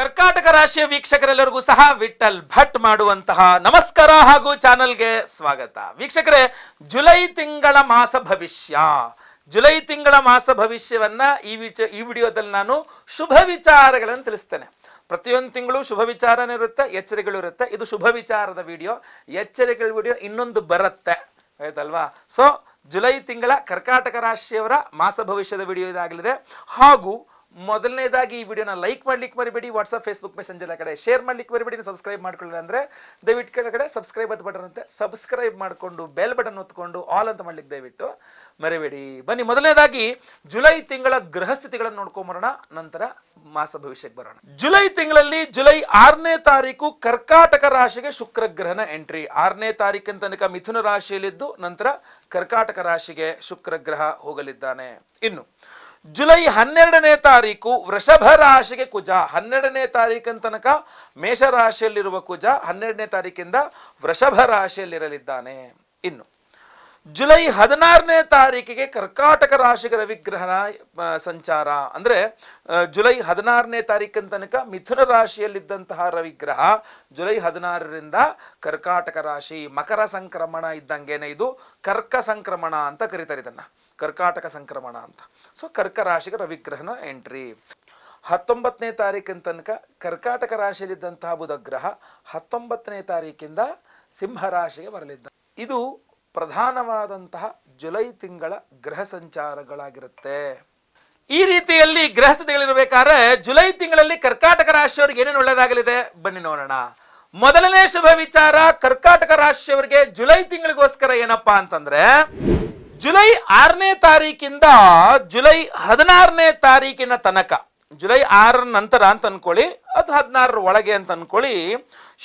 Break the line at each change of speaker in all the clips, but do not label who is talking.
ಕರ್ಕಾಟಕ ರಾಶಿಯ ವೀಕ್ಷಕರೆಲ್ಲರಿಗೂ ಸಹ ವಿಠಲ್ ಭಟ್ ಮಾಡುವಂತಹ ನಮಸ್ಕಾರ ಹಾಗೂ ಚಾನಲ್ಗೆ ಸ್ವಾಗತ. ವೀಕ್ಷಕರೇ, ಜುಲೈ ತಿಂಗಳ ಮಾಸ ಭವಿಷ್ಯ. ಜುಲೈ ತಿಂಗಳ ಮಾಸ ಭವಿಷ್ಯವನ್ನ ಈ ವಿಚ, ಈ ವಿಡಿಯೋದಲ್ಲಿ ನಾನು ಶುಭ ವಿಚಾರಗಳನ್ನು ತಿಳಿಸ್ತೇನೆ. ಪ್ರತಿಯೊಂದು ತಿಂಗಳು ಶುಭ ವಿಚಾರನೇ ಇರುತ್ತೆ, ಎಚ್ಚರಿಕೆಗಳು ಇರುತ್ತೆ. ಇದು ಶುಭ ವಿಚಾರದ ವಿಡಿಯೋ, ಎಚ್ಚರಿಕೆಗಳ ವಿಡಿಯೋ ಇನ್ನೊಂದು ಬರುತ್ತೆ. ಆಯ್ತಲ್ವಾ? ಸೊ ಜುಲೈ ತಿಂಗಳ ಕರ್ಕಾಟಕ ರಾಶಿಯವರ ಮಾಸ ಭವಿಷ್ಯದ ವಿಡಿಯೋ ಇದಾಗಲಿದೆ. ಹಾಗೂ ಮೊದಲನೇದಾಗಿ ಈ ವಿಡಿಯೋನ ಲೈಕ್ ಮಾಡ್ಲಿಕ್ಕೆ ಮರಿಬೇಡಿ. ವಾಟ್ಸಪ್ ಫೇಸ್ಬುಕ್ ಮೆಸೆಂಜರ್ ಕಡೆ ಶೇರ್ ಮಾಡ್ಲಿಕ್ಕೆ ಮರಿಬೇಡಿ. ಸಬ್ಸ್ಕ್ರೈಬ್ ಮಾಡ್ಕೊಳ್ಳಿ ಅಂದ್ರೆ ದಯವಿಟ್ಟು ಕೆಳಗಡೆ ಸಬ್ಸ್ಕ್ರೈಬ್ ಅಂತ ಬಟನ್ ಅಂತೆ ಸಬ್ಸ್ಕ್ರೈಬ್ ಮಾಡಿಕೊಂಡು ಬೆಲ್ ಬಟನ್ ಒತ್ಕೊಂಡು ಆಲ್ ಅಂತ ಮಾಡ್ಲಿಕ್ಕೆ ದಯವಿಟ್ಟು ಮರಿಬೇಡಿ. ಬನ್ನಿ, ಮೊದಲನೇದಾಗಿ ಜುಲೈ ತಿಂಗಳ ಗೃಹ ಸ್ಥಿತಿಗಳನ್ನು ನೋಡ್ಕೊಂಬರೋಣ ನಂತರ ಮಾಸ ಭವಿಷ್ಯಕ್ಕೆ ಬರೋಣ. ಜುಲೈ ತಿಂಗಳಲ್ಲಿ ಜುಲೈ ಆರನೇ ತಾರೀಕು ಕರ್ಕಾಟಕ ರಾಶಿಗೆ ಶುಕ್ರ ಗ್ರಹನ ಎಂಟ್ರಿ ಆರನೇ ತಾರೀಕಿನ ತನಕ ಮಿಥುನ ರಾಶಿಯಲ್ಲಿದ್ದು ನಂತರ ಕರ್ಕಾಟಕ ರಾಶಿಗೆ ಶುಕ್ರ ಗ್ರಹ ಹೋಗಲಿದ್ದಾನೆ. ಇನ್ನು ಜುಲೈ ಹನ್ನೆರಡನೇ ತಾರೀಕು ವೃಷಭ ರಾಶಿಗೆ ಕುಜ. ಹನ್ನೆರಡನೇ ತಾರೀಕಿನ ತನಕ ಮೇಷರಾಶಿಯಲ್ಲಿರುವ ಕುಜ ಹನ್ನೆರಡನೇ ತಾರೀಕಿಂದ ವೃಷಭ ರಾಶಿಯಲ್ಲಿರಲಿದ್ದಾನೆ. ಇನ್ನು ಜುಲೈ ಹದಿನಾರನೇ ತಾರೀಕಿಗೆ ಕರ್ಕಾಟಕ ರಾಶಿಗೆ ರವಿಗ್ರಹಣ ಸಂಚಾರ. ಅಂದ್ರೆ ಜುಲೈ ಹದಿನಾರನೇ ತಾರೀಕಿನ ತನಕ ಮಿಥುನ ರಾಶಿಯಲ್ಲಿದ್ದಂತಹ ರವಿಗ್ರಹ ಜುಲೈ ಹದಿನಾರರಿಂದ ಕರ್ಕಾಟಕ ರಾಶಿ. ಮಕರ ಸಂಕ್ರಮಣ ಇದ್ದಂಗೆನೆ ಇದು ಕರ್ಕ ಸಂಕ್ರಮಣ ಅಂತ ಕರೀತಾರೆ ಇದನ್ನ. ಕರ್ಕಾಟಕ ಸಂಕ್ರಮಣ ಅಂತ. ಸೊ ಕರ್ಕ ರಾಶಿಗೆ ರವಿಗ್ರಹನ ಎಂಟ್ರಿ ಹತ್ತೊಂಬತ್ತನೇ ತಾರೀಕಿನ ತನಕ ಕರ್ಕಾಟಕ ರಾಶಿಯಲ್ಲಿದ್ದಂತಹ ಬುಧ ಗ್ರಹ ಹತ್ತೊಂಬತ್ತನೇ ತಾರೀಕಿಂದ ಸಿಂಹ ರಾಶಿಗೆ ಬರಲಿದ್ದ. ಇದು ಪ್ರಧಾನವಾದಂತಹ ಜುಲೈ ತಿಂಗಳ ಗ್ರಹ ಸಂಚಾರಗಳಾಗಿರುತ್ತೆ. ಈ ರೀತಿಯಲ್ಲಿ ಗ್ರಹ ಸ್ಥಿತಿಗಳಿರಬೇಕಾದ್ರೆ ಜುಲೈ ತಿಂಗಳಲ್ಲಿ ಕರ್ಕಾಟಕ ರಾಶಿಯವರಿಗೆ ಏನೇನು ಒಳ್ಳೆಯದಾಗಲಿದೆ? ಬನ್ನಿ ನೋಡೋಣ. ಮೊದಲನೇ ಶುಭ ವಿಚಾರ ಕರ್ಕಾಟಕ ರಾಶಿಯವರಿಗೆ ಜುಲೈ ತಿಂಗಳಿಗೋಸ್ಕರ ಏನಪ್ಪಾ ಅಂತಂದ್ರೆ ಜುಲೈ ಆರನೇ ತಾರೀಕಿಂದ ಜುಲೈ ಹದಿನಾರನೇ ತಾರೀಕಿನ ತನಕ, ಜುಲೈ ಆರರ ನಂತರ ಅಂತ ಅನ್ಕೊಳ್ಳಿ, ಅದು ಹದಿನಾರರ ಒಳಗೆ ಅಂತ ಅನ್ಕೊಳ್ಳಿ,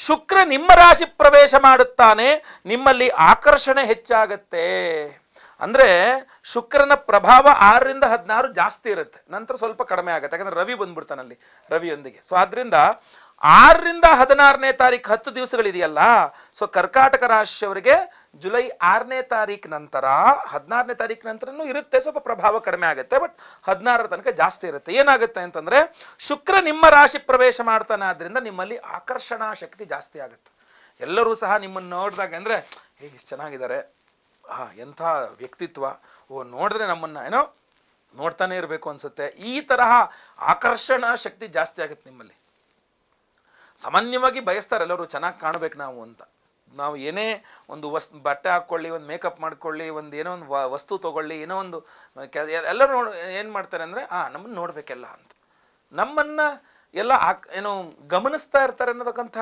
ಶುಕ್ರ ನಿಮ್ಮ ರಾಶಿ ಪ್ರವೇಶ ಮಾಡುತ್ತಾನೆ, ನಿಮ್ಮಲ್ಲಿ ಆಕರ್ಷಣೆ ಹೆಚ್ಚಾಗತ್ತೆ. ಅಂದ್ರೆ ಶುಕ್ರನ ಪ್ರಭಾವ ಆರರಿಂದ ಹದಿನಾರು ಜಾಸ್ತಿ ಇರುತ್ತೆ, ನಂತರ ಸ್ವಲ್ಪ ಕಡಿಮೆ ಆಗುತ್ತೆ, ಯಾಕಂದ್ರೆ ರವಿ ಬಂದ್ಬಿಡ್ತಾನಲ್ಲಿ ರವಿಯೊಂದಿಗೆ. ಸೊ ಆದ್ರಿಂದ ಆರರಿಂದ ಹದಿನಾರನೇ ತಾರೀಕು ಹತ್ತು ದಿವಸಗಳಿದೆಯಲ್ಲ ಸೊ ಕರ್ಕಾಟಕ ರಾಶಿಯವರಿಗೆ ಜುಲೈ ಆರನೇ ತಾರೀಕು ನಂತರ, ಹದಿನಾರನೇ ತಾರೀಕು ನಂತರನೂ ಇರುತ್ತೆ, ಸ್ವಲ್ಪ ಪ್ರಭಾವ ಕಡಿಮೆ ಆಗುತ್ತೆ ಬಟ್ ಹದಿನಾರರ ತನಕ ಜಾಸ್ತಿ ಇರುತ್ತೆ. ಏನಾಗುತ್ತೆ ಅಂತಂದ್ರೆ, ಶುಕ್ರ ನಿಮ್ಮ ರಾಶಿ ಪ್ರವೇಶ ಮಾಡ್ತಾನೆ ಆದ್ರಿಂದ ನಿಮ್ಮಲ್ಲಿ ಆಕರ್ಷಣಾ ಶಕ್ತಿ ಜಾಸ್ತಿ ಆಗುತ್ತೆ. ಎಲ್ಲರೂ ಸಹ ನಿಮ್ಮನ್ನು ನೋಡಿದಾಗ ಅಂದ್ರೆ ಹೇ ಎಷ್ಟು ಚೆನ್ನಾಗಿದ್ದಾರೆ. ಹಾ ಎಂಥ ವ್ಯಕ್ತಿತ್ವ. ಓ, ನೋಡಿದ್ರೆ ನಮ್ಮನ್ನ, ಏನೋ ನೋಡ್ತಾನೆ ಇರಬೇಕು ಅನ್ಸುತ್ತೆ. ಈ ತರಹ ಆಕರ್ಷಣಾ ಶಕ್ತಿ ಜಾಸ್ತಿ ಆಗುತ್ತೆ ನಿಮ್ಮಲ್ಲಿ. ಸಾಮಾನ್ಯವಾಗಿ ಬಯಸ್ತಾರೆ ಎಲ್ಲರೂ, ಚೆನ್ನಾಗಿ ಕಾಣಬೇಕು ನಾವು ಅಂತ. ನಾವು ಏನೇ ಒಂದು ವಸ್, ಬಟ್ಟೆ ಹಾಕ್ಕೊಳ್ಳಿ, ಒಂದು ಮೇಕಪ್ ಮಾಡ್ಕೊಳ್ಳಿ, ಒಂದು ಏನೋ ಒಂದು ವಸ್ತು ತಗೊಳ್ಳಿ, ಏನೋ ಒಂದು ಎಲ್ಲರೂ ನೋಡ್, ಏನು ಮಾಡ್ತಾರೆ ಅಂದರೆ, ಆ, ನಮ್ಮನ್ನು ನೋಡಬೇಕೆಲ್ಲ ಅಂತ. ನಮ್ಮನ್ನು ಎಲ್ಲ ಆಕ್, ಏನು ಗಮನಿಸ್ತಾ ಇರ್ತಾರೆ ಅನ್ನೋದಕ್ಕಂಥ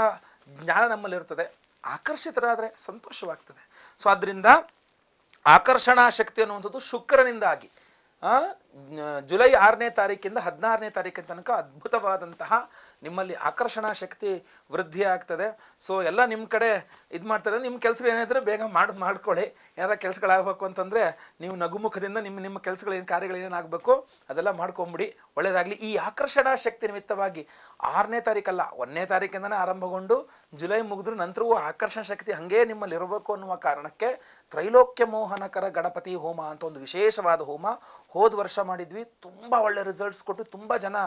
ಜ್ಞಾನ ನಮ್ಮಲ್ಲಿರ್ತದೆ. ಆಕರ್ಷಿತರಾದರೆ ಸಂತೋಷವಾಗ್ತದೆ. ಸೊ ಆದ್ದರಿಂದ ಆಕರ್ಷಣಾ ಶಕ್ತಿ ಅನ್ನುವಂಥದ್ದು ಶುಕ್ರನಿಂದಾಗಿ ಜುಲೈ ಆರನೇ ತಾರೀಕಿಂದ ಹದಿನಾರನೇ ತಾರೀಕಿನ ತನಕ ಅದ್ಭುತವಾದಂತಹ ನಿಮ್ಮಲ್ಲಿ ಆಕರ್ಷಣಾ ಶಕ್ತಿ ವೃದ್ಧಿ ಆಗ್ತದೆ. ಸೊ ಎಲ್ಲ ನಿಮ್ಮ ಕಡೆ ಇದು ಮಾಡ್ತಾರೆ. ನಿಮ್ಮ ಕೆಲಸಗಳು ಏನಿದ್ರೆ ಬೇಗ ಮಾಡಿ, ಮಾಡ್ಕೊಳ್ಳಿ. ಏನಾರ ಕೆಲಸಗಳಾಗಬೇಕು ಅಂತಂದರೆ ನೀವು ನಗುಮುಖದಿಂದ ನಿಮ್ಮ ನಿಮ್ಮ ಕೆಲಸಗಳು ಏನು, ಕಾರ್ಯಗಳು ಏನೇನಾಗಬೇಕು ಅದೆಲ್ಲ ಮಾಡ್ಕೊಂಬಿಡಿ. ಒಳ್ಳೆಯದಾಗಲಿ ಈ ಆಕರ್ಷಣಾ ಶಕ್ತಿ ನಿಮಿತ್ತವಾಗಿ ಆರನೇ ತಾರೀಕಲ್ಲ, ಒಂದನೇ ತಾರೀಕಿಂದನೇ ಆರಂಭಗೊಂಡು ಜುಲೈ ಮುಗಿದ್ರೂ ನಂತರವೂ ಆಕರ್ಷಣ ಶಕ್ತಿ ಹಾಗೇ ನಿಮ್ಮಲ್ಲಿ ಇರಬೇಕು ಅನ್ನುವ ಕಾರಣಕ್ಕೆ ತ್ರೈಲೋಕ್ಯ ಮೋಹನಕರ ಗಣಪತಿ ಹೋಮ ಅಂತ ಒಂದು ವಿಶೇಷವಾದ ಹೋಮ ಹೋದ ವರ್ಷ ಮಾಡಿದ್ವಿ. ತುಂಬ ಒಳ್ಳೆ ರಿಸಲ್ಟ್ಸ್ ಕೊಟ್ಟು ತುಂಬ ಜನ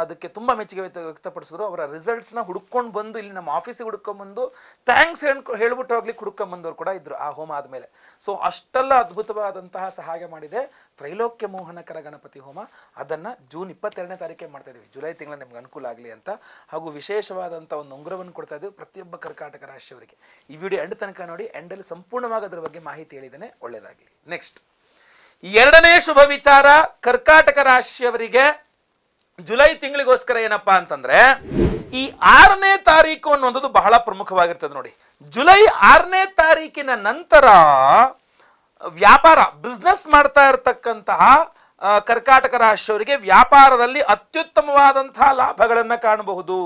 ಅದಕ್ಕೆ ತುಂಬ ಮೆಚ್ಚುಗೆ ವ್ಯಕ್ತ, ವ್ಯಕ್ತಪಡಿಸಿದ್ರು. ಅವರ ರಿಸಲ್ಟ್ಸ್ನ ಹುಡ್ಕೊಂಡು ಬಂದು ಇಲ್ಲಿ ನಮ್ಮ ಆಫೀಸಿಗೆ ಹುಡ್ಕೊಂಬಂದು ಥ್ಯಾಂಕ್ಸ್ ಹೇಳ್ಬಿಟ್ಟು ಹೋಗ್ಲಿಕ್ಕೆ ಹುಡ್ಕೊಂಬಂದವ್ರು ಕೂಡ ಇದ್ರು ಆ ಹೋಮ ಆದಮೇಲೆ. ಸೊ ಅಷ್ಟೆಲ್ಲ ಅದ್ಭುತವಾದಂತಹ ಸಹಾಯ ಮಾಡಿದೆ. ತ್ರೈಲೋಕ್ಯ ಮೋಹನಕರ ಗಣಪತಿ ಹೋಮ. ಅದನ್ನು ಜೂನ್ ಇಪ್ಪತ್ತೆರಡನೇ ತಾರೀಕೆ ಮಾಡ್ತಾ ಇದೀವಿ ಜುಲೈ ತಿಂಗಳ ನಿಮ್ಗೆ ಅನುಕೂಲ ಆಗಲಿ ಅಂತ. ಹಾಗೂ ವಿಶೇಷವಾದಂಥ ಒಂದು ಉಂಗುರವನ್ನು ಕೊಡ್ತಾ ಇದ್ದೀವಿ ಪ್ರತಿಯೊಬ್ಬ ಕರ್ಕಾಟಕ ರಾಶಿಯವರಿಗೆ. ಈ ವಿಡಿಯೋ ಎಂಡ್ ತನಕ ನೋಡಿ ಎಂಡಲ್ಲಿ ಸಂಪೂರ್ಣವಾಗಿ ಅದರ ಬಗ್ಗೆ ಮಾಹಿತಿ ಹೇಳಿದ್ದೇನೆ. ಒಳ್ಳೆಯದಾಗಲಿ ನೆಕ್ಸ್ಟ್ ಎರಡನೇ ಶುಭ ವಿಚಾರ ಕರ್ಕಾಟಕ ರಾಶಿಯವರಿಗೆ ಜುಲೈ ತಿಂಗಳಿಗೋಸ್ಕರ ಏನಪ್ಪಾ ಅಂತಂದ್ರೆ, ಈ ಆರನೇ ತಾರೀಕು ಅನ್ನೋದು ಬಹಳ ಪ್ರಮುಖವಾಗಿರ್ತದೆ ನೋಡಿ. ಜುಲೈ ಆರನೇ ತಾರೀಕಿನ ನಂತರ ವ್ಯಾಪಾರ ಬಿಸ್ನೆಸ್ ಮಾಡ್ತಾ ಇರತಕ್ಕಂತಹ ಕರ್ಕಾಟಕ ರಾಶಿಯವರಿಗೆ ವ್ಯಾಪಾರದಲ್ಲಿ ಅತ್ಯುತ್ತಮವಾದಂತಹ ಲಾಭಗಳನ್ನು ಕಾಣಬಹುದು.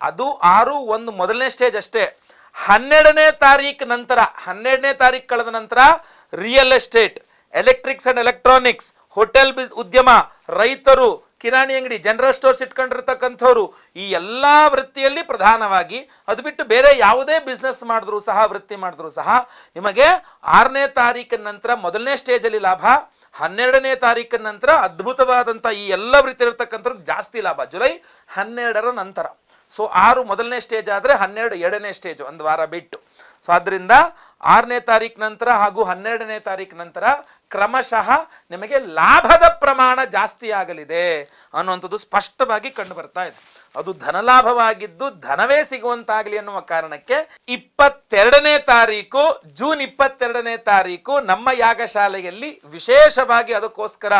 ಅದು ಆರು ಒಂದು ಮೊದಲನೇ ಸ್ಟೇಜ್ ಅಷ್ಟೇ. ಹನ್ನೆರಡನೇ ತಾರೀಕು ನಂತರ, ಹನ್ನೆರಡನೇ ತಾರೀಕು ಕಳೆದ ನಂತರ real estate electrics and electronics hotel ಉದ್ಯಮ, ರೈತರು, ಕಿರಾಣಿ ಅಂಗಡಿ ಜನರಲ್ ಸ್ಟೋರ್ಸ್ ಇಟ್ಕೊಂಡಿರ್ತಕ್ಕಂಥವ್ರು, ಈ ಎಲ್ಲ ವೃತ್ತಿಯಲ್ಲಿ ಪ್ರಧಾನವಾಗಿ ಅದು ಬಿಟ್ಟು ಬೇರೆ ಯಾವುದೇ ಬಿಸ್ನೆಸ್ ಮಾಡಿದ್ರು ಸಹ, ವೃತ್ತಿ ಮಾಡಿದ್ರು ಸಹ, ನಿಮಗೆ ಆರನೇ ತಾರೀಕಿನ ನಂತರ ಮೊದಲನೇ ಸ್ಟೇಜಲ್ಲಿ ಲಾಭ, ಹನ್ನೆರಡನೇ ತಾರೀಕಿನ ನಂತರ ಅದ್ಭುತವಾದಂಥ ಈ ಎಲ್ಲ ರೀತಿಯಿರ್ತಕ್ಕಂಥ ಜಾಸ್ತಿ ಲಾಭ. ಜುಲೈ ಹನ್ನೆರಡರ ನಂತರ. ಸೊ ಆರು ಮೊದಲನೇ ಸ್ಟೇಜ್ ಆದರೆ ಹನ್ನೆರಡು ಎರಡನೇ ಸ್ಟೇಜ್ ಒಂದು ವಾರ ಬಿಟ್ಟು. ಸೊ ಆದ್ದರಿಂದ ಆರನೇ ತಾರೀಕು ನಂತರ ಹಾಗೂ ಹನ್ನೆರಡನೇ ತಾರೀಕು ನಂತರ ಕ್ರಮಶಃ ನಿಮಗೆ ಲಾಭದ ಪ್ರಮಾಣ ಜಾಸ್ತಿ ಆಗಲಿದೆ ಅನ್ನುವಂಥದ್ದು ಸ್ಪಷ್ಟವಾಗಿ ಕಂಡು ಬರ್ತಾ ಇದೆ. ಅದು ಧನಲಾಭವಾಗಿದ್ದು ಧನವೇ ಸಿಗುವಂತಾಗಲಿ ಅನ್ನುವ ಕಾರಣಕ್ಕೆ ಇಪ್ಪತ್ತೆರಡನೇ ತಾರೀಕು, ಜೂನ್ ಇಪ್ಪತ್ತೆರಡನೇ ತಾರೀಕು ನಮ್ಮ ಯಾಗಶಾಲೆಯಲ್ಲಿ ವಿಶೇಷವಾಗಿ ಅದಕ್ಕೋಸ್ಕರ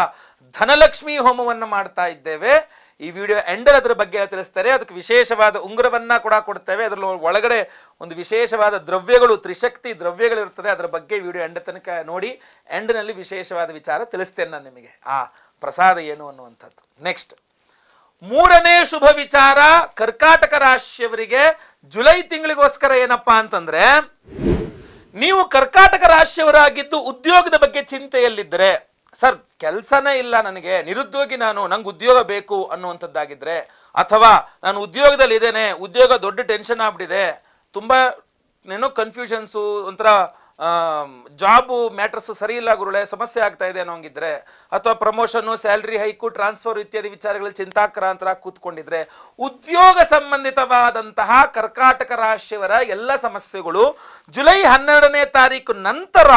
ಧನಲಕ್ಷ್ಮಿ ಹೋಮವನ್ನು ಮಾಡ್ತಾ ಇದ್ದೇವೆ. ಈ ವಿಡಿಯೋ ಎಂಡರ್ ಅದರ ಬಗ್ಗೆ ತಿಳಿಸ್ತಾರೆ. ಅದಕ್ಕೆ ವಿಶೇಷವಾದ ಉಂಗುರವನ್ನ ಕೂಡ ಕೊಡ್ತೇವೆ. ಅದರಲ್ಲಿ ಒಳಗಡೆ ಒಂದು ವಿಶೇಷವಾದ ದ್ರವ್ಯಗಳು, ತ್ರಿಶಕ್ತಿ ದ್ರವ್ಯಗಳು ಇರ್ತದೆ. ಅದರ ಬಗ್ಗೆ ವಿಡಿಯೋ ಎಂಡ್ ತನಕ ನೋಡಿ. ಎಂಡ್ನಲ್ಲಿ ವಿಶೇಷವಾದ ವಿಚಾರ ತಿಳಿಸ್ತೇನೆ ನಾನು ನಿಮಗೆ. ಆ ಪ್ರಸಾದ ಏನು ಅನ್ನುವಂಥದ್ದು. ನೆಕ್ಸ್ಟ್ ಮೂರನೇ ಶುಭ ವಿಚಾರ, ಕರ್ಕಾಟಕ ರಾಶಿಯವರಿಗೆ ಜುಲೈ ತಿಂಗಳಿಗೋಸ್ಕರ ಏನಪ್ಪಾ ಅಂತಂದ್ರೆ, ನೀವು ಕರ್ಕಾಟಕ ರಾಶಿಯವರಾಗಿದ್ದು ಉದ್ಯೋಗದ ಬಗ್ಗೆ ಚಿಂತೆಯಲ್ಲಿದ್ದರೆ ಸರ್, ಕೆಲಸನೇ ಇಲ್ಲ ನನಗೆ. ನಿರುದ್ಯೋಗಿ ನಾನು, ನಂಗೆ ಉದ್ಯೋಗ ಬೇಕು ಅನ್ನುವಂಥದ್ದಾಗಿದ್ದರೆ ಅಥವಾ ನಾನು ಉದ್ಯೋಗದಲ್ಲಿ ಇದ್ದೇನೆ ಉದ್ಯೋಗ ದೊಡ್ಡ ಟೆನ್ಷನ್ ಆಗ್ಬಿಟ್ಟಿದೆ, ತುಂಬ, ಏನೋ ಕನ್ಫ್ಯೂಷನ್ಸು ಒಂಥರ ಜಾಬು ಮ್ಯಾಟ್ರಸ್ ಸರಿ ಇಲ್ಲ ಗುರುಳೆ, ಸಮಸ್ಯೆ ಆಗ್ತಾ ಇದೆ ಅನ್ನೋಂಗಿದ್ರೆ, ಅಥವಾ ಪ್ರಮೋಷನ್ನು, ಸ್ಯಾಲ್ರಿ ಹೈಕು, ಟ್ರಾನ್ಸ್ಫರ್ ಇತ್ಯಾದಿ ವಿಚಾರಗಳಲ್ಲಿ ಚಿಂತಾಕ್ರಾಂತರ ಕೂತ್ಕೊಂಡಿದ್ರೆ, ಉದ್ಯೋಗ ಸಂಬಂಧಿತವಾದಂತಹ ಕರ್ಕಾಟಕ ರಾಶಿಯವರ ಎಲ್ಲ ಸಮಸ್ಯೆಗಳು ಜುಲೈ ಹನ್ನೆರಡನೇ ತಾರೀಕು ನಂತರ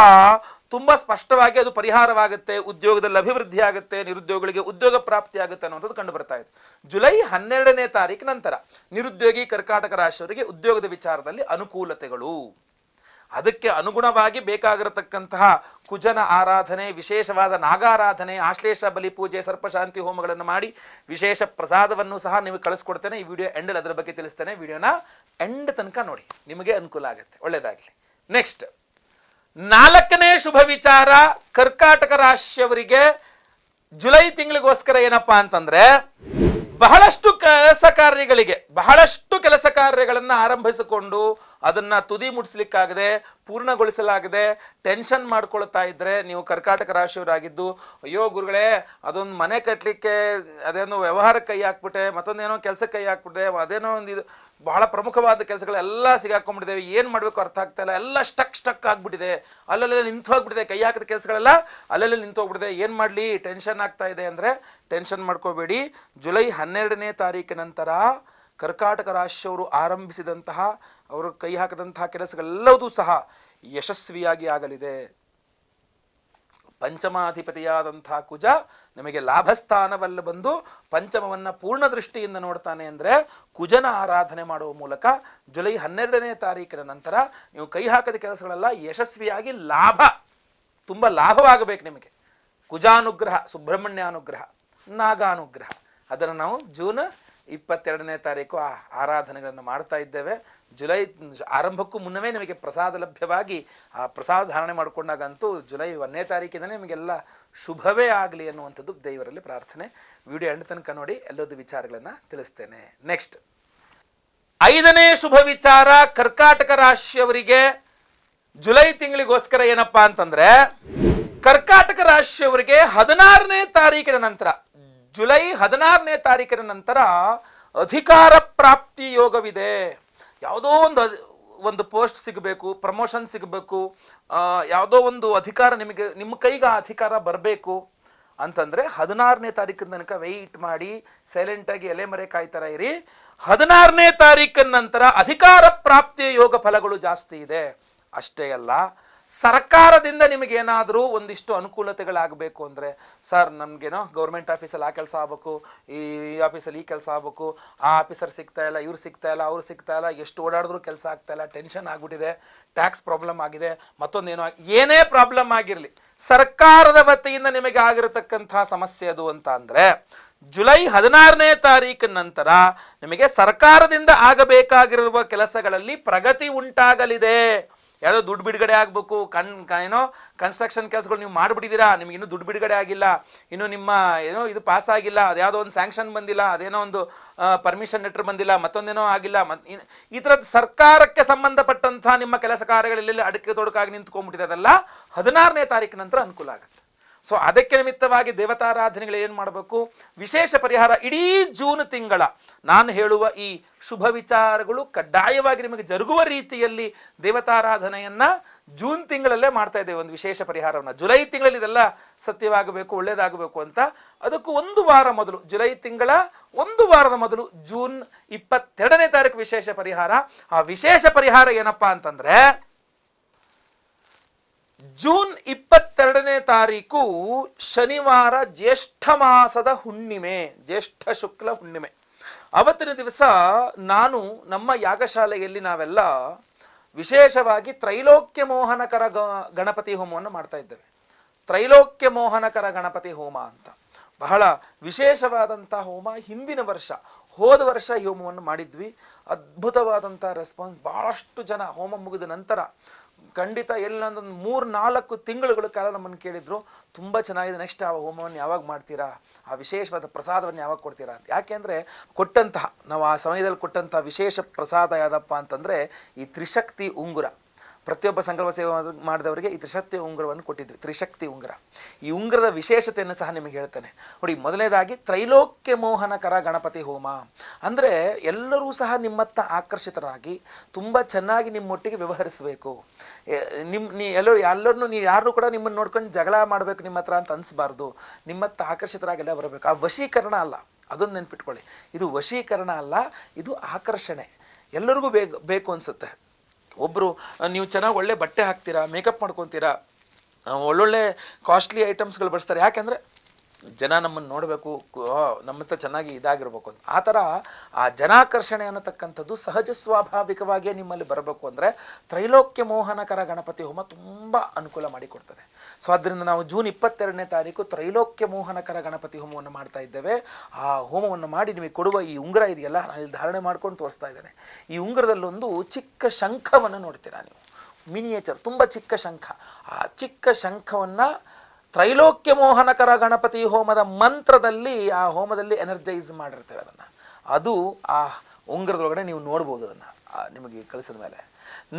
ತುಂಬಾ ಸ್ಪಷ್ಟವಾಗಿ ಅದು ಪರಿಹಾರವಾಗುತ್ತೆ, ಉದ್ಯೋಗದಲ್ಲಿ ಅಭಿವೃದ್ಧಿ ಆಗುತ್ತೆ, ನಿರುದ್ಯೋಗಿಗಳಿಗೆ ಉದ್ಯೋಗ ಪ್ರಾಪ್ತಿ ಆಗುತ್ತೆ ಅನ್ನೋದು ಕಂಡು ಬರ್ತಾ ಇದೆ. ಜುಲೈ ಹನ್ನೆರಡನೇ ತಾರೀಕು ನಂತರ ನಿರುದ್ಯೋಗಿ ಕರ್ಕಾಟಕ ರಾಶಿಯವರಿಗೆ ಉದ್ಯೋಗದ ವಿಚಾರದಲ್ಲಿ ಅನುಕೂಲತೆಗಳು. ಅದಕ್ಕೆ ಅನುಗುಣವಾಗಿ ಬೇಕಾಗಿರತಕ್ಕಂತಹ ಕುಜನ ಆರಾಧನೆ, ವಿಶೇಷವಾದ ನಾಗಾರಾಧನೆ, ಆಶ್ಲೇಷ ಬಲಿ ಪೂಜೆ, ಸರ್ಪಶಾಂತಿ ಹೋಮಗಳನ್ನು ಮಾಡಿ ವಿಶೇಷ ಪ್ರಸಾದವನ್ನು ಸಹ ನಿಮಗೆ ಕಳಿಸ್ಕೊಡ್ತೇನೆ. ಈ ವಿಡಿಯೋ ಎಂಡಲ್ಲಿ ಅದರ ಬಗ್ಗೆ ತಿಳಿಸ್ತೇನೆ. ವಿಡಿಯೋನ ಎಂಡ್ ತನಕ ನೋಡಿ. ನಿಮಗೆ ಅನುಕೂಲ ಆಗುತ್ತೆ. ಒಳ್ಳೆಯದಾಗಲಿ ನೆಕ್ಸ್ಟ್ ನಾಲ್ಕನೇ ಶುಭ ವಿಚಾರ ಕರ್ಕಾಟಕ ರಾಶಿಯವರಿಗೆ ಜುಲೈ ತಿಂಗಳಿಗೋಸ್ಕರ ಏನಪ್ಪಾ ಅಂತಂದ್ರೆ ಬಹಳಷ್ಟು ಕೆಲಸ ಕಾರ್ಯಗಳಿಗೆ, ಬಹಳಷ್ಟು ಕೆಲಸ ಕಾರ್ಯಗಳನ್ನು ಆರಂಭಿಸಿಕೊಂಡು ಅದನ್ನ ತುದಿ ಮುಟ್ಸ್ಲಿಕ್ಕಾಗದೆ ಪೂರ್ಣಗೊಳಿಸಲಾಗದೆ ಟೆನ್ಷನ್ ಮಾಡ್ಕೊಳ್ತಾ ಇದ್ರೆ ನೀವು ಕರ್ಕಾಟಕ ರಾಶಿಯವರಾಗಿದ್ದು, ಅಯ್ಯೋ ಗುರುಗಳೇ, ಅದೊಂದು ಮನೆ ಕಟ್ಟಲಿಕ್ಕೆ ಅದೇನೋ ವ್ಯವಹಾರ ಕೈ ಹಾಕ್ಬಿಟ್ಟೆ, ಮತ್ತೊಂದೇನೋ ಕೆಲಸ ಕೈ ಹಾಕ್ಬಿಟ್ಟೆ, ಅದೇನೋ ಒಂದು ಇದು ಬಹಳ ಪ್ರಮುಖವಾದ ಕೆಲಸಗಳೆಲ್ಲ ಸಿಗಾಕೊಂಡ್ಬಿಟ್ಟಿದ್ದೇವೆ. ಏನು ಮಾಡಬೇಕು ಅರ್ಥ ಆಗ್ತಾ ಇಲ್ಲ. ಎಲ್ಲ ಸ್ಟಕ್ ಸ್ಟಕ್ ಆಗಿಬಿಟ್ಟಿದೆ. ಅಲ್ಲಲ್ಲೇ ನಿಂತು ಹೋಗ್ಬಿಟ್ಟಿದೆ. ಕೈ ಹಾಕಿದ ಕೆಲಸಗಳೆಲ್ಲ ಅಲ್ಲಲ್ಲೇ ನಿಂತು ಹೋಗ್ಬಿಟ್ಟಿದೆ. ಏನು ಮಾಡಲಿ? ಟೆನ್ಷನ್ ಆಗ್ತಾ ಇದೆ ಅಂದರೆ ಟೆನ್ಷನ್ ಮಾಡ್ಕೋಬೇಡಿ. ಜುಲೈ ಹನ್ನೆರಡನೇ ತಾರೀಕಿನ ನಂತರ ಕರ್ಕಾಟಕ ರಾಶಿಯವರು ಆರಂಭಿಸಿದಂತಹ, ಅವರು ಕೈ ಹಾಕಿದಂತಹ ಕೆಲಸಗಳೆಲ್ಲವೂ ಸಹ ಯಶಸ್ವಿಯಾಗಿ ಆಗಲಿದೆ. ಪಂಚಮಾಧಿಪತಿಯಾದಂತಹ ಕುಜ ನಿಮಗೆ ಲಾಭಸ್ಥಾನವಲ್ಲ ಬಂದು ಪಂಚಮವನ್ನು ಪೂರ್ಣ ದೃಷ್ಟಿಯಿಂದ ನೋಡ್ತಾನೆ ಅಂದರೆ ಕುಜನ ಆರಾಧನೆ ಮಾಡುವ ಮೂಲಕ ಜುಲೈ ಹನ್ನೆರಡನೇ ತಾರೀಕಿನ ನಂತರ ನೀವು ಕೈ ಹಾಕದ ಕೆಲಸಗಳೆಲ್ಲ ಯಶಸ್ವಿಯಾಗಿ ಲಾಭ, ತುಂಬ ಲಾಭವಾಗಬೇಕು ನಿಮಗೆ. ಕುಜಾನುಗ್ರಹ, ಸುಬ್ರಹ್ಮಣ್ಯಾನುಗ್ರಹ, ನಾಗಾನುಗ್ರಹ. ಅದನ್ನು ನಾವು ಜೂನ್ ಇಪ್ಪತ್ತೆರಡನೇ ತಾರೀಕು ಆ ಆರಾಧನೆಗಳನ್ನು ಮಾಡ್ತಾ ಇದ್ದೇವೆ. ಜುಲೈ ಆರಂಭಕ್ಕೂ ಮುನ್ನವೇ ನಿಮಗೆ ಪ್ರಸಾದ ಲಭ್ಯವಾಗಿ ಆ ಪ್ರಸಾದ ಧಾರಣೆ ಮಾಡಿಕೊಂಡಾಗಂತೂ ಜುಲೈ ಒಂದನೇ ತಾರೀಕಿಂದಲೇ ನಿಮಗೆಲ್ಲ ಶುಭವೇ ಆಗಲಿ ಅನ್ನುವಂಥದ್ದು ದೇವರಲ್ಲಿ ಪ್ರಾರ್ಥನೆ. ವಿಡಿಯೋ ಎಂಡ್ ತನಕ ನೋಡಿ ಎಲ್ಲದೂ ವಿಚಾರಗಳನ್ನು ತಿಳಿಸ್ತೇನೆ. ನೆಕ್ಸ್ಟ್ ಐದನೇ ಶುಭ ವಿಚಾರ ಕರ್ಕಾಟಕ ರಾಶಿಯವರಿಗೆ. ಜುಲೈ ತಿಂಗಳಿಗೋಸ್ಕರ ಏನಪ್ಪಾ ಅಂತಂದ್ರೆ, ಕರ್ಕಾಟಕ ರಾಶಿಯವರಿಗೆ ಹದಿನಾರನೇ ತಾರೀಕಿನ ನಂತರ ಜುಲೈ ಹದಿನಾರನೇ ತಾರೀಕಿನ ನಂತರ ಅಧಿಕಾರ ಪ್ರಾಪ್ತಿ ಯೋಗವಿದೆ. ಯಾವುದೋ ಒಂದು ಒಂದು ಪೋಸ್ಟ್ ಸಿಗಬೇಕು, ಪ್ರಮೋಷನ್ ಸಿಗಬೇಕು ಯಾವುದೋ ಒಂದು ಅಧಿಕಾರ ನಿಮಗೆ, ನಿಮ್ಮ ಕೈಗೆ ಆ ಅಧಿಕಾರ ಬರಬೇಕು ಅಂತಂದರೆ ಹದಿನಾರನೇ ತಾರೀಕಿನ ತನಕ ವೆಯ್ಟ್ ಮಾಡಿ ಸೈಲೆಂಟಾಗಿ ಎಲೆ ಮರೆ ಕಾಯ್ತಾರ ಇರಿ. ಹದಿನಾರನೇ ತಾರೀಕಿನ ನಂತರ ಅಧಿಕಾರ ಪ್ರಾಪ್ತಿಯ ಯೋಗ ಫಲಗಳು ಜಾಸ್ತಿ ಇದೆ. ಅಷ್ಟೇ ಅಲ್ಲ ಸರ್ಕಾರದಿಂದ ನಿಮಗೇನಾದರೂ ಒಂದಿಷ್ಟು ಅನುಕೂಲತೆಗಳಾಗಬೇಕು ಅಂದರೆ, ಸರ್, ನಮಗೇನೋ ಗೌರ್ಮೆಂಟ್ ಆಫೀಸಲ್ಲಿ ಆ ಕೆಲಸ ಆಗಬೇಕು, ಈ ಆಫೀಸಲ್ಲಿ ಈ ಕೆಲಸ ಆಗಬೇಕು, ಆ ಆಫೀಸರ್ ಸಿಗ್ತಾ ಇಲ್ಲ, ಇವ್ರು ಸಿಗ್ತಾ ಇಲ್ಲ, ಅವ್ರು ಸಿಗ್ತಾ ಇಲ್ಲ, ಎಷ್ಟು ಓಡಾಡಿದ್ರು ಕೆಲಸ ಆಗ್ತಾ ಇಲ್ಲ, ಟೆನ್ಷನ್ ಆಗಿಬಿಟ್ಟಿದೆ, ಟ್ಯಾಕ್ಸ್ ಪ್ರಾಬ್ಲಮ್ ಆಗಿದೆ, ಮತ್ತೊಂದೇನೋ ಏನೇ ಪ್ರಾಬ್ಲಮ್ ಆಗಿರಲಿ, ಸರ್ಕಾರದ ವತಿಯಿಂದ ನಿಮಗೆ ಆಗಿರತಕ್ಕಂಥ ಸಮಸ್ಯೆ ಅದು ಅಂತ ಅಂದರೆ, ಜುಲೈ ಹದಿನಾರನೇ ತಾರೀಕಿನ ನಂತರ ನಿಮಗೆ ಸರ್ಕಾರದಿಂದ ಆಗಬೇಕಾಗಿರುವ ಕೆಲಸಗಳಲ್ಲಿ ಪ್ರಗತಿ ಉಂಟಾಗಲಿದೆ. ಯಾವುದೋ ದುಡ್ಡು ಬಿಡುಗಡೆ ಆಗಬೇಕು, ಕಣ್ ಏನೋ ಕನ್ಸ್ಟ್ರಕ್ಷನ್ ಕೆಲಸಗಳು ನೀವು ಮಾಡಿಬಿಟ್ಟಿದ್ದೀರಾ, ನಿಮ್ಗೆ ಇನ್ನೂ ದುಡ್ಡು ಬಿಡುಗಡೆ ಆಗಿಲ್ಲ, ಇನ್ನು ನಿಮ್ಮ, ಏನೋ ಇದು ಪಾಸ್ ಆಗಿಲ್ಲ ಅದ್ಯಾವುದೋ ಒಂದು ಸ್ಯಾಂಕ್ಷನ್ ಬಂದಿಲ್ಲ, ಅದೇನೋ ಒಂದು ಪರ್ಮಿಷನ್ ಲೆಟರ್ ಬಂದಿಲ್ಲ, ಮತ್ತೊಂದೇನೋ ಆಗಿಲ್ಲ, ಮತ್ ಈ ಥರದ ಸರ್ಕಾರಕ್ಕೆ ಸಂಬಂಧಪಟ್ಟಂತಹ ನಿಮ್ಮ ಕೆಲಸ ಕಾರ್ಯಗಳಲ್ಲಿ ಅಡಕೆ ತೊಡಕಾಗಿ ನಿಂತ್ಕೊಂಡ್ಬಿಟ್ಟಿದೆ, ಅದೆಲ್ಲ ಹದಿನಾರನೇ ತಾರೀಕಿನ ನಂತರ ಅನುಕೂಲ ಆಗುತ್ತೆ. ಸೊ ಅದಕ್ಕೆ ನಿಮಿತ್ತವಾಗಿ ದೇವತಾರಾಧನೆಗಳು ಏನು ಮಾಡಬೇಕು? ವಿಶೇಷ ಪರಿಹಾರ ಇಡೀ ಜೂನ್ ತಿಂಗಳ ನಾನು ಹೇಳುವ ಈ ಶುಭ ವಿಚಾರಗಳು ಕಡ್ಡಾಯವಾಗಿ ನಿಮಗೆ ಜರುಗುವ ರೀತಿಯಲ್ಲಿ ದೇವತಾರಾಧನೆಯನ್ನು ಜೂನ್ ತಿಂಗಳಲ್ಲೇ ಮಾಡ್ತಾ ಇದ್ದೇವೆ. ಒಂದು ವಿಶೇಷ ಪರಿಹಾರವನ್ನು. ಜುಲೈ ತಿಂಗಳಲ್ಲಿ ಇದೆಲ್ಲ ಸತ್ಯವಾಗಬೇಕು, ಒಳ್ಳೇದಾಗಬೇಕು ಅಂತ. ಅದಕ್ಕೂ ಒಂದು ವಾರ ಮೊದಲು, ಜುಲೈ ತಿಂಗಳ ಒಂದು ವಾರದ ಮೊದಲು ಜೂನ್ ಇಪ್ಪತ್ತೆರಡನೇ ತಾರೀಕು ವಿಶೇಷ ಪರಿಹಾರ. ಆ ವಿಶೇಷ ಪರಿಹಾರ ಏನಪ್ಪಾ ಅಂತಂದ್ರೆ ಜೂನ್ ಇಪ್ಪತ್ತೆರಡನೇ ತಾರೀಕು ಶನಿವಾರ ಜ್ಯೇಷ್ಠ ಮಾಸದ ಹುಣ್ಣಿಮೆ, ಜ್ಯೇಷ್ಠ ಶುಕ್ಲ ಹುಣ್ಣಿಮೆ. ಅವತ್ತಿನ ದಿವಸ ನಾನು ನಮ್ಮ ಯಾಗಶಾಲೆಯಲ್ಲಿ ನಾವೆಲ್ಲ ವಿಶೇಷವಾಗಿ ತ್ರೈಲೋಕ್ಯ ಮೋಹನಕರ ಗಣಪತಿ ಹೋಮವನ್ನು ಮಾಡ್ತಾ ಇದ್ದೇವೆ. ತ್ರೈಲೋಕ್ಯ ಮೋಹನಕರ ಗಣಪತಿ ಹೋಮ ಅಂತ. ಬಹಳ ವಿಶೇಷವಾದಂಥ ಹೋಮ ಹಿಂದಿನ ವರ್ಷ, ಹೋದ ವರ್ಷ ಈ ಹೋಮವನ್ನು ಮಾಡಿದ್ವಿ. ಅದ್ಭುತವಾದಂಥ ರೆಸ್ಪಾನ್ಸ್ ಭಾಳಷ್ಟು ಜನ ಹೋಮ ಮುಗಿದ ನಂತರ ಖಂಡಿತ ಎಲ್ಲೊಂದೊಂದು ಮೂರು ನಾಲ್ಕು ತಿಂಗಳುಗಳ ಕಾಲ ನಮ್ಮನ್ನು ಕೇಳಿದ್ರು, ತುಂಬ ಚೆನ್ನಾಗಿದೆ ನೆಕ್ಸ್ಟ್ ಆ ಹೋಮವನ್ನು ಯಾವಾಗ ಮಾಡ್ತೀರಾ? ಆ ವಿಶೇಷವಾದ ಪ್ರಸಾದವನ್ನು ಯಾವಾಗ ಕೊಡ್ತೀರಾ ಅಂತ. ಯಾಕೆಂದರೆ ಕೊಟ್ಟಂತಹ, ನಾವು ಆ ಸಮಯದಲ್ಲಿ ಕೊಟ್ಟಂತಹ ವಿಶೇಷ ಪ್ರಸಾದ ಯಾವುದಪ್ಪ ಅಂತಂದರೆ ಈ ತ್ರಿಶಕ್ತಿ ಉಂಗುರ. ಪ್ರತಿಯೊಬ್ಬ ಸಂಕಲ್ಪ ಸೇವೆ ಮಾಡಿದವರಿಗೆ ಈ ತ್ರಿಶಕ್ತಿ ಉಂಗುರವನ್ನು ಕೊಟ್ಟಿದ್ವಿ, ತ್ರಿಶಕ್ತಿ ಉಂಗುರ. ಈ ಉಂಗುರದ ವಿಶೇಷತೆಯನ್ನು ಸಹ ನಿಮಗೆ ಹೇಳ್ತೇನೆ. ನೋಡಿ, ಮೊದಲನೇದಾಗಿ ತ್ರೈಲೋಕ್ಯ ಮೋಹನಕರ ಗಣಪತಿ ಹೋಮ. ಅಂದರೆ ಎಲ್ಲರೂ ಸಹ ನಿಮ್ಮತ್ತ ಆಕರ್ಷಿತರಾಗಿ ತುಂಬ ಚೆನ್ನಾಗಿ ನಿಮ್ಮೊಟ್ಟಿಗೆ ವ್ಯವಹರಿಸಬೇಕು. ನಿಮ್ಮ ನೀ ಎಲ್ಲರೂ, ಎಲ್ಲರನ್ನೂ ನೀವು ಯಾರನ್ನೂ ಕೂಡ ನಿಮ್ಮನ್ನು ನೋಡ್ಕೊಂಡು ಜಗಳ ಮಾಡಬೇಕು ನಿಮ್ಮ ಹತ್ರ ಅಂತ ಅನಿಸ್ಬಾರ್ದು. ನಿಮ್ಮತ್ತ ಆಕರ್ಷಿತರಾಗಿ ಎಲ್ಲ ಬರಬೇಕು. ಆ ವಶೀಕರಣ ಅಲ್ಲ, ಅದೊಂದು ನೆನ್ಪಿಟ್ಕೊಳ್ಳಿ. ಇದು ವಶೀಕರಣ ಅಲ್ಲ, ಇದು ಆಕರ್ಷಣೆ. ಎಲ್ಲರಿಗೂ ಬೇಕು ಬೇಕು ಅನಿಸುತ್ತೆ. ಒಬ್ಬರು ನೀವು ಚೆನ್ನಾಗಿ ಒಳ್ಳೆ ಬಟ್ಟೆ ಹಾಕ್ತೀರಾ ಮೇಕಪ್ ಮಾಡ್ಕೊತೀರಾ ಒಳ್ಳೊಳ್ಳೆ ಕಾಸ್ಟ್ಲಿ ಐಟಮ್ಸ್ಗಳು ಬಳಸ್ತಾರೆ ಯಾಕೆಂದರೆ ಜನ ನಮ್ಮನ್ನು ನೋಡಬೇಕು ನಮ್ಮ ಹತ್ರ ಚೆನ್ನಾಗಿ ಇದಾಗಿರ್ಬೇಕು ಅಂತ. ಆ ಥರ ಆ ಜನಾಕರ್ಷಣೆ ಅನ್ನತಕ್ಕಂಥದ್ದು ಸಹಜ ಸ್ವಾಭಾವಿಕವಾಗಿಯೇ ನಿಮ್ಮಲ್ಲಿ ಬರಬೇಕು ಅಂದರೆ ತ್ರೈಲೋಕ್ಯ ಮೋಹನಕರ ಗಣಪತಿ ಹೋಮ ತುಂಬ ಅನುಕೂಲ ಮಾಡಿಕೊಡ್ತದೆ. ಸೊ ಆದ್ದರಿಂದ ನಾವು ಜೂನ್ ಇಪ್ಪತ್ತೆರಡನೇ ತಾರೀಕು ತ್ರೈಲೋಕ್ಯ ಮೋಹನಕರ ಗಣಪತಿ ಹೋಮವನ್ನು ಮಾಡ್ತಾ ಇದ್ದೇವೆ. ಆ ಹೋಮವನ್ನು ಮಾಡಿ ನಿಮಗೆ ಕೊಡುವ ಈ ಉಂಗುರ ಇದೆಯಲ್ಲ, ನಾನು ಇಲ್ಲಿ ಧಾರಣೆ ಮಾಡ್ಕೊಂಡು ತೋರಿಸ್ತಾ ಇದ್ದೇನೆ. ಈ ಉಂಗುರದಲ್ಲೊಂದು ಚಿಕ್ಕ ಶಂಖವನ್ನು ನೋಡ್ತೀರಾ ನೀವು? ಮಿನಿಯೇಚರ್ ತುಂಬ ಚಿಕ್ಕ ಶಂಖ. ಆ ಚಿಕ್ಕ ಶಂಖವನ್ನು ತ್ರೈಲೋಕ್ಯ ಮೋಹನಕರ ಗಣಪತಿ ಹೋಮದ ಮಂತ್ರದಲ್ಲಿ ಆ ಹೋಮದಲ್ಲಿ ಎನರ್ಜೈಸ್ ಮಾಡಿರ್ತೇವೆ ಅದನ್ನು. ಅದು ಆ ಉಂಗ್ರದೊಳಗಡೆ ನೀವು ನೋಡ್ಬೋದು ಅದನ್ನು ನಿಮಗೆ ಕಳಿಸಿದ ಮೇಲೆ.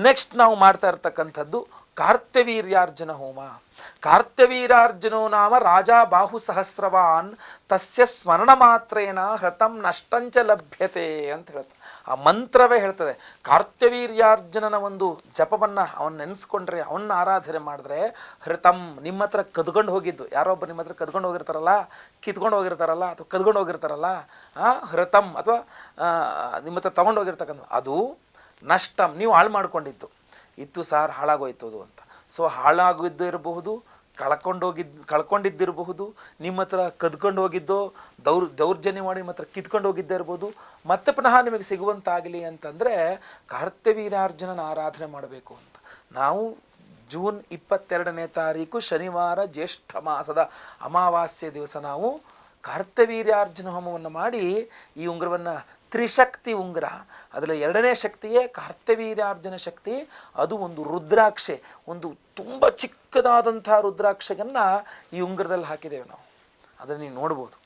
ನೆಕ್ಸ್ಟ್ ನಾವು ಮಾಡ್ತಾ ಇರ್ತಕ್ಕಂಥದ್ದು ಕಾರ್ತ್ಯವೀರ್ಯಾರ್ಜುನ ಹೋಮ. ಕಾರ್ತ್ಯವೀರಾರ್ಜುನೋ ನಾಮ ರಾಜ ಬಾಹು ಸಹಸ್ರವಾನ್ ತಸ್ಯ ಸ್ಮರಣ ಮಾತ್ರೇಣ ಹೃತಂ ನಷ್ಟಂಚ ಲಭ್ಯತೆ ಅಂತ ಹೇಳುತ್ತೆ ಆ ಮಂತ್ರವೇ ಹೇಳ್ತದೆ, ಕಾರ್ತ್ಯವೀರ್ಯಾರ್ಜುನನ ಒಂದು ಜಪವನ್ನು ಅವನ್ನ ನೆನೆಸ್ಕೊಂಡ್ರೆ, ಅವನ್ನ ಆರಾಧನೆ ಮಾಡಿದ್ರೆ ಹೃತಂ ನಿಮ್ಮ ಹತ್ರ ಕದ್ಕೊಂಡು ಹೋಗಿದ್ದು. ಯಾರೊಬ್ಬರು ನಿಮ್ಮ ಹತ್ರ ಕದ್ಕೊಂಡು ಹೋಗಿರ್ತಾರಲ್ಲ, ಕಿತ್ಕೊಂಡು ಹೋಗಿರ್ತಾರಲ್ಲ, ಅಥವಾ ಕದ್ಕೊಂಡು ಹೋಗಿರ್ತಾರಲ್ಲ ಹೃತಂ ಅಥವಾ ನಿಮ್ಮ ಹತ್ರ ತಗೊಂಡು ಹೋಗಿರ್ತಕ್ಕಂಥ, ಅದು ನಷ್ಟಂ, ನೀವು ಹಾಳು ಮಾಡ್ಕೊಂಡಿತ್ತು ಇತ್ತು ಸಾರ್ ಹಾಳಾಗೋಯ್ತು ಅದು ಅಂತ. ಸೊ ಹಾಳಾಗಿದ್ದು ಇರಬಹುದು ಕಳ್ಕೊಂಡೋಗಿದ್, ಕಳ್ಕೊಂಡಿದ್ದಿರಬಹುದು, ನಿಮ್ಮ ಹತ್ರ ಕದ್ಕೊಂಡು ಹೋಗಿದ್ದೋ, ದೌರ್, ದೌರ್ಜನ್ಯ ಮಾಡಿ ನಿಮ್ಮ ಹತ್ರ ಕಿತ್ಕೊಂಡು ಹೋಗಿದ್ದೇ ಇರ್ಬೋದು, ಮತ್ತೆ ಪುನಃ ನಿಮಗೆ ಸಿಗುವಂತಾಗಲಿ ಅಂತಂದರೆ ಕಾರ್ತವೀರಾರ್ಜುನನ ಆರಾಧನೆ ಮಾಡಬೇಕು ಅಂತ. ನಾವು ಜೂನ್ ಇಪ್ಪತ್ತೆರಡನೇ ತಾರೀಕು ಶನಿವಾರ ಜ್ಯೇಷ್ಠ ಮಾಸದ ಅಮಾವಾಸ್ಯೆ ದಿವಸ ನಾವು ಕಾರ್ತವೀರ್ಯಾರ್ಜುನ ಹೋಮವನ್ನು ಮಾಡಿ ಈ ಉಂಗುರವನ್ನು ತ್ರಿಶಕ್ತಿ ಉಂಗುರ ಅದರಲ್ಲಿ ಎರಡನೇ ಶಕ್ತಿಯೇ ಕಾರ್ತವೀರ್ಯಾರ್ಜುನ ಶಕ್ತಿ, ಅದು ಒಂದು ರುದ್ರಾಕ್ಷೆ, ಒಂದು ತುಂಬ ಚಿಕ್ಕದಾದಂಥ ರುದ್ರಾಕ್ಷೆಯನ್ನು ಈ ಉಂಗುರದಲ್ಲಿ ಹಾಕಿದ್ದೇವೆ ನಾವು. ಅದನ್ನು ನೀವು ನೋಡ್ಬೋದು.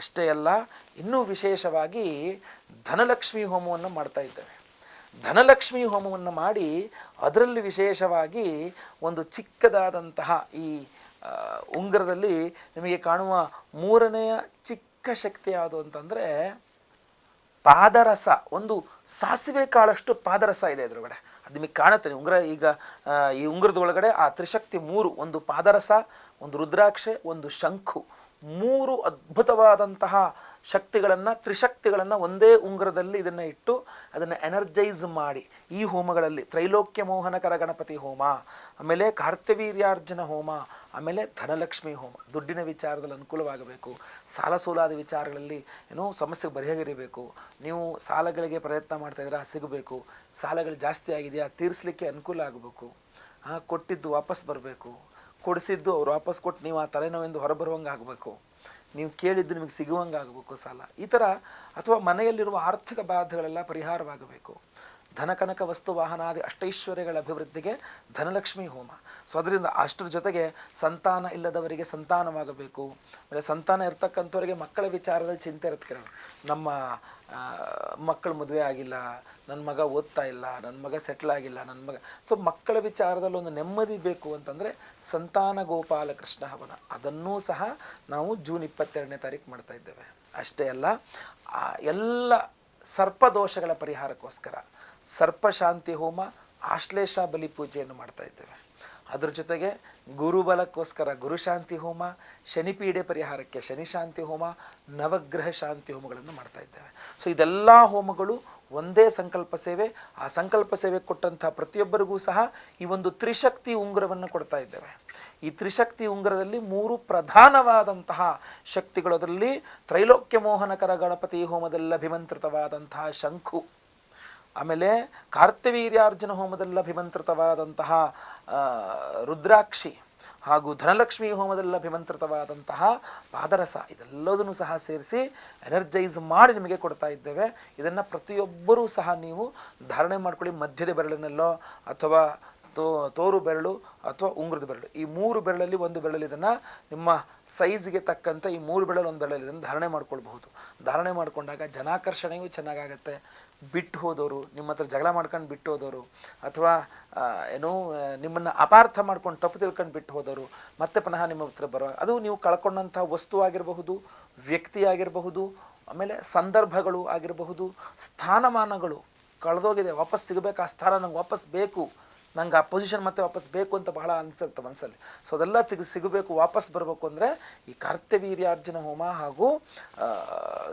ಅಷ್ಟೇ ಅಲ್ಲ, ಇನ್ನೂ ವಿಶೇಷವಾಗಿ ಧನಲಕ್ಷ್ಮಿ ಹೋಮವನ್ನು ಮಾಡ್ತಾ ಇದ್ದೇವೆ. ಧನಲಕ್ಷ್ಮಿ ಹೋಮವನ್ನು ಮಾಡಿ ಅದರಲ್ಲಿ ವಿಶೇಷವಾಗಿ ಒಂದು ಚಿಕ್ಕದಾದಂತಹ ಈ ಉಂಗುರದಲ್ಲಿ ನಿಮಗೆ ಕಾಣುವ ಮೂರನೆಯ ಚಿಕ್ಕ ಶಕ್ತಿ ಯಾವುದು ಅಂತಂದರೆ ಪಾದರಸ, ಒಂದು ಸಾಸಿವೆ ಕಾಳಷ್ಟು ಪಾದರಸ ಇದೆ ಇದ್ರೊಳಗಡೆ ಅದು ನಿಮಗೆ ಕಾಣುತ್ತೆ. ಉಂಗುರ, ಈಗ ಈ ಉಂಗುರದ ಒಳಗಡೆ ಆ ತ್ರಿಶಕ್ತಿ ಮೂರು, ಒಂದು ಪಾದರಸ, ಒಂದು ರುದ್ರಾಕ್ಷೆ, ಒಂದು ಶಂಖು, ಮೂರು ಅದ್ಭುತವಾದಂತಹ ಶಕ್ತಿಗಳನ್ನು, ತ್ರಿಶಕ್ತಿಗಳನ್ನು ಒಂದೇ ಉಂಗುರದಲ್ಲಿ ಇದನ್ನು ಇಟ್ಟು ಅದನ್ನು ಎನರ್ಜೈಸ್ ಮಾಡಿ ಈ ಹೋಮಗಳಲ್ಲಿ, ತ್ರೈಲೋಕ್ಯ ಮೋಹನಕರ ಗಣಪತಿ ಹೋಮ, ಆಮೇಲೆ ಕಾರ್ತವೀರ್ಯಾರ್ಜುನ ಹೋಮ, ಆಮೇಲೆ ಧನಲಕ್ಷ್ಮಿ ಹೋಮ. ದುಡ್ಡಿನ ವಿಚಾರದಲ್ಲಿ ಅನುಕೂಲವಾಗಬೇಕು. ಸಾಲ ಸೋಲಾದ ವಿಚಾರಗಳಲ್ಲಿ ಏನೋ ಸಮಸ್ಯೆ ಬಗೆಹರಿಬೇಕು ನೀವು ಸಾಲಗಳಿಗೆ ಪ್ರಯತ್ನ ಮಾಡ್ತಾ ಇದ್ರೆ ಸಿಗಬೇಕು. ಸಾಲಗಳು ಜಾಸ್ತಿ ಆಗಿದೆಯಾ, ತೀರಿಸಲಿಕ್ಕೆ ಅನುಕೂಲ ಆಗಬೇಕು. ಕೊಟ್ಟಿದ್ದು ವಾಪಸ್ ಬರಬೇಕು. ಕೊಡಿಸಿದ್ದು ಅವ್ರು ವಾಪಸ್ ಕೊಟ್ಟು ನೀವು ಆ ತಲೆನೋವಿಂದ ಹೊರಬರುವಂಗೆ ಆಗಬೇಕು. ನೀವು ಕೇಳಿದ್ದು ನಿಮಗೆ ಸಿಗುವಂಗಾಗಬೇಕು ಸಾಲ. ಈ ಥರ ಅಥವಾ ಮನೆಯಲ್ಲಿರುವ ಆರ್ಥಿಕ ಬಾಧೆಗಳೆಲ್ಲ ಪರಿಹಾರವಾಗಬೇಕು. ಧನಕನಕ ವಸ್ತು ವಾಹನಾದಿ ಅಷ್ಟೈಶ್ವರ್ಯಗಳ ಅಭಿವೃದ್ಧಿಗೆ ಧನಲಕ್ಷ್ಮಿ ಹೋಮ. ಸೊ ಅದರಿಂದ ಅಷ್ಟರ ಜೊತೆಗೆ ಸಂತಾನ ಇಲ್ಲದವರಿಗೆ ಸಂತಾನವಾಗಬೇಕು. ಆಮೇಲೆ ಸಂತಾನ ಇರ್ತಕ್ಕಂಥವರಿಗೆ ಮಕ್ಕಳ ವಿಚಾರದಲ್ಲಿ ಚಿಂತೆ ಇರುತ್ತೆ ಕೆಲವು ನಮ್ಮ ಮಕ್ಕಳು ಮದುವೆ ಆಗಿಲ್ಲ ನನ್ನ ಮಗ ಓದ್ತಾ ಇಲ್ಲ ನನ್ನ ಮಗ ಸೆಟ್ಲ್ ಆಗಿಲ್ಲ ನನ್ನ ಮಗ ಸೊ ಮಕ್ಕಳ ವಿಚಾರದಲ್ಲಿ ಒಂದು ನೆಮ್ಮದಿ ಬೇಕು ಅಂತಂದರೆ ಸಂತಾನ ಗೋಪಾಲ ಕೃಷ್ಣ ಹವನ. ಅದನ್ನೂ ಸಹ ನಾವು ಜೂನ್ ಇಪ್ಪತ್ತೆರಡನೇ ತಾರೀಕು ಮಾಡ್ತಾ ಇದ್ದೇವೆ. ಅಷ್ಟೇ ಅಲ್ಲ ಎಲ್ಲ ಸರ್ಪದೋಷಗಳ ಪರಿಹಾರಕ್ಕೋಸ್ಕರ ಸರ್ಪಶಾಂತಿ ಹೋಮ, ಆಶ್ಲೇಷ ಬಲಿ ಪೂಜೆಯನ್ನು ಮಾಡ್ತಾ ಇದ್ದೇವೆ. ಅದ್ರ ಜೊತೆಗೆ ಗುರುಬಲಕ್ಕೋಸ್ಕರ ಗುರುಶಾಂತಿ ಹೋಮ, ಶನಿಪೀಡೆ ಪರಿಹಾರಕ್ಕೆ ಶನಿಶಾಂತಿ ಹೋಮ, ನವಗ್ರಹ ಶಾಂತಿ ಹೋಮಗಳನ್ನು ಮಾಡ್ತಾ ಇದ್ದೇವೆ. ಸೊ ಇದೆಲ್ಲ ಹೋಮಗಳು ಒಂದೇ ಸಂಕಲ್ಪ ಸೇವೆ. ಆ ಸಂಕಲ್ಪ ಸೇವೆ ಕೊಟ್ಟಂಥ ಪ್ರತಿಯೊಬ್ಬರಿಗೂ ಸಹ ಈ ಒಂದು ತ್ರಿಶಕ್ತಿ ಉಂಗುರವನ್ನು ಕೊಡ್ತಾ ಇದ್ದೇವೆ. ಈ ತ್ರಿಶಕ್ತಿ ಉಂಗುರದಲ್ಲಿ ಮೂರು ಪ್ರಧಾನವಾದಂತಹ ಶಕ್ತಿಗಳು. ಅದರಲ್ಲಿ ತ್ರೈಲೋಕ್ಯ ಮೋಹನಕರ ಗಣಪತಿ ಹೋಮದಲ್ಲಿ ಅಭಿಮಂತ್ರಿತವಾದಂತಹ ಶಂಖು. ಆಮೇಲೆ ಕಾರ್ತವೀರ್ಯಾರ್ಜುನ ಹೋಮದಲ್ಲಿ ಅಭಿಮಂತ್ರಿತವಾದಂತಹ ರುದ್ರಾಕ್ಷಿ ಹಾಗೂ ಧನಲಕ್ಷ್ಮಿ ಹೋಮದಲ್ಲಿ ಅಭಿಮಂತ್ರಿತವಾದಂತಹ ಪಾದರಸ, ಇದೆಲ್ಲದನ್ನು ಸಹ ಸೇರಿಸಿ ಎನರ್ಜೈಸ್ ಮಾಡಿ ನಿಮಗೆ ಕೊಡ್ತಾ ಇದ್ದೇವೆ. ಇದನ್ನು ಪ್ರತಿಯೊಬ್ಬರೂ ಸಹ ನೀವು ಧಾರಣೆ ಮಾಡ್ಕೊಳ್ಳಿ, ಮಧ್ಯದ ಬೆರಳಿನಲ್ಲೋ ಅಥವಾ ತೋ, ತೋರು ಬೆರಳು ಅಥವಾ ಉಂಗುರದ ಬೆರಳು. ಈ ಮೂರು ಬೆರಳಲ್ಲಿ ಒಂದು ಬೆರಳಲ್ಲಿ ಇದನ್ನು ನಿಮ್ಮ ಸೈಜ್ಗೆ ತಕ್ಕಂತೆ ಈ ಮೂರು ಬೆರಳಲ್ಲಿ ಒಂದು ಬೆರಳಲ್ಲಿ ಇದನ್ನು ಧಾರಣೆ ಮಾಡ್ಕೊಳ್ಬಹುದು. ಧಾರಣೆ ಮಾಡಿಕೊಂಡಾಗ ಜನಾಕರ್ಷಣೆಯೂ ಚೆನ್ನಾಗಾಗತ್ತೆ. ಬಿಟ್ಟು ಹೋದವರು ನಿಮ್ಮ ಹತ್ರ ಜಗಳ ಮಾಡ್ಕೊಂಡು ಬಿಟ್ಟು ಹೋದವರು ಅಥವಾ ಏನೋ ನಿಮ್ಮನ್ನು ಅಪಾರ್ಥ ಮಾಡ್ಕೊಂಡು ತಪ್ಪು ತಿಳ್ಕೊಂಡು ಬಿಟ್ಟು ಹೋದವರು ಮತ್ತೆ ಪುನಃ ನಿಮ್ಮ ಹತ್ರ ಬರೋ, ಅದು ನೀವು ಕಳ್ಕೊಂಡಂಥ ವಸ್ತು ಆಗಿರಬಹುದು, ವ್ಯಕ್ತಿ ಆಗಿರಬಹುದು, ಆಮೇಲೆ ಸಂದರ್ಭಗಳು ಆಗಿರಬಹುದು, ಸ್ಥಾನಮಾನಗಳು ಕಳೆದೋಗಿದೆ, ವಾಪಸ್ ಸಿಗಬೇಕು, ಆ ಸ್ಥಾನ ನಂಗೆ ವಾಪಸ್ ಬೇಕು. ನಂಗೆ ಆ ಪೊಸಿಷನ್ ಮತ್ತೆ ವಾಪಸ್ ಬೇಕು ಅಂತ ಬಹಳ ಅನಿಸುತ್ತೆ ಮನಸ್ಸಲ್ಲಿ ಸೊ ಅದೆಲ್ಲ ತೆಗೆ, ಸಿಗಬೇಕು, ವಾಪಸ್ ಬರಬೇಕು ಅಂದರೆ ಈ ಕರ್ತವೀರ್ಯಾರ್ಜುನ ಹೋಮ ಹಾಗೂ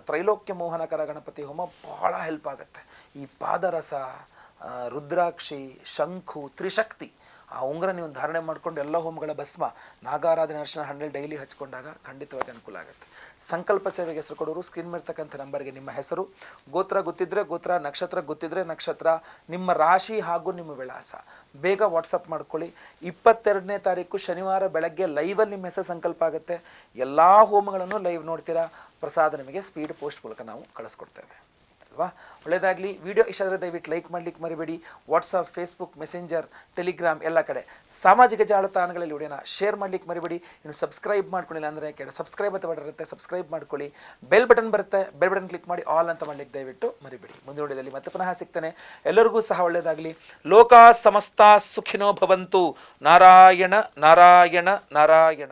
ತ್ರೈಲೋಕ್ಯ ಮೋಹನಕರ ಗಣಪತಿ ಹೋಮ ಬಹಳ ಹೆಲ್ಪ್ ಆಗುತ್ತೆ. ಈ ಪಾದರಸ ರುದ್ರಾಕ್ಷಿ, ಶಂಖು, ತ್ರಿಶಕ್ತಿ ಆ ಉಂಗುರ ನೀವು ಧಾರಣೆ ಮಾಡಿಕೊಂಡು ಎಲ್ಲ ಹೋಮಗಳ ಭಸ್ಮ ನಾಗಾರಾಧನೆ ಅರ್ಶನ ಹಂಡ್ರೆಡ್ ಡೈಲಿ ಹಚ್ಕೊಂಡಾಗ ಖಂಡಿತವಾಗಿ ಅನುಕೂಲ ಆಗುತ್ತೆ. ಸಂಕಲ್ಪ ಸೇವೆಗೆ ಹೆಸರು ಕೊಡೋರು ಸ್ಕ್ರೀನ್ ಮೇಲ್ತಕ್ಕಂಥ ನಂಬರ್ಗೆ ನಿಮ್ಮ ಹೆಸರು. ಗೋತ್ರ ಗೊತ್ತಿದ್ರೆ ಗೋತ್ರ, ನಕ್ಷತ್ರ ಗೊತ್ತಿದ್ರೆ ನಕ್ಷತ್ರ. ನಿಮ್ಮ ರಾಶಿ ಹಾಗೂ ನಿಮ್ಮ ವಿಳಾಸ. ಬೇಗ ವಾಟ್ಸಪ್ ಮಾಡ್ಕೊಳ್ಳಿ. ಇಪ್ಪತ್ತೆರಡನೇ ತಾರೀಕು ಶನಿವಾರ ಬೆಳಗ್ಗೆ ಲೈವಲ್ಲಿ ನಿಮ್ಮ ಹೆಸರು ಸಂಕಲ್ಪ ಆಗುತ್ತೆ. ಎಲ್ಲ ಹೋಮಗಳನ್ನು ಲೈವ್ ನೋಡ್ತೀರಾ? ಪ್ರಸಾದ ನಿಮಗೆ ಸ್ಪೀಡ್ ಪೋಸ್ಟ್ ಮೂಲಕ ನಾವು ಕಳಿಸ್ಕೊಡ್ತೇವೆ. ಅಲ್ವಾ ಒಳ್ಳೆಯದಾಗಲಿ. ವಿಡಿಯೋ ಇಷ್ಟ ಆದರೆ ದಯವಿಟ್ಟು ಲೈಕ್ ಮಾಡ್ಲಿಕ್ಕೆ ಮರಿಬೇಡಿ. ವಾಟ್ಸಪ್, ಫೇಸ್ಬುಕ್, ಮೆಸೆಂಜರ್, ಟೆಲಿಗ್ರಾಮ್ ಎಲ್ಲ ಕಡೆ. ಸಾಮಾಜಿಕ ಜಾಲತಾಣಗಳಲ್ಲಿ ವಿಡಿಯೋನ ಶೇರ್ ಮಾಡ್ಲಿಕ್ಕೆ ಮರಿಬೇಡಿ. ಇನ್ನು ಸಬ್ಸ್ಕ್ರೈಬ್ ಮಾಡ್ಕೊಳ್ಳಿಲ್ಲ ಅಂದರೆ ಕೆಳ ಸಬ್ಸ್ಕ್ರೈಬ್ ಅಂತ ಬರುತ್ತೆ ಸಬ್ಸ್ಕ್ರೈಬ್ ಮಾಡ್ಕೊಳ್ಳಿ. ಬೆಲ್ ಬಟನ್ ಬರುತ್ತೆ. ಬೆಲ್ ಬಟನ್ ಕ್ಲಿಕ್ ಮಾಡಿ ಆಲ್ ಅಂತ ಮಾಡ್ಲಿಕ್ಕೆ ದಯವಿಟ್ಟು ಮರಿಬೇಡಿ. ಮುಂದಿನ ವಿಡಿಯೋದಲ್ಲಿ ಮತ್ತೆ ಪುನಃ ಸಿಗ್ತಾನೆ. ಎಲ್ಲರಿಗೂ ಸಹ ಒಳ್ಳೆಯದಾಗಲಿ. ಲೋಕ ಸಮಸ್ತ ಸುಖಿನೋ ಭವಂತು. ನಾರಾಯಣ ನಾರಾಯಣ ನಾರಾಯಣ.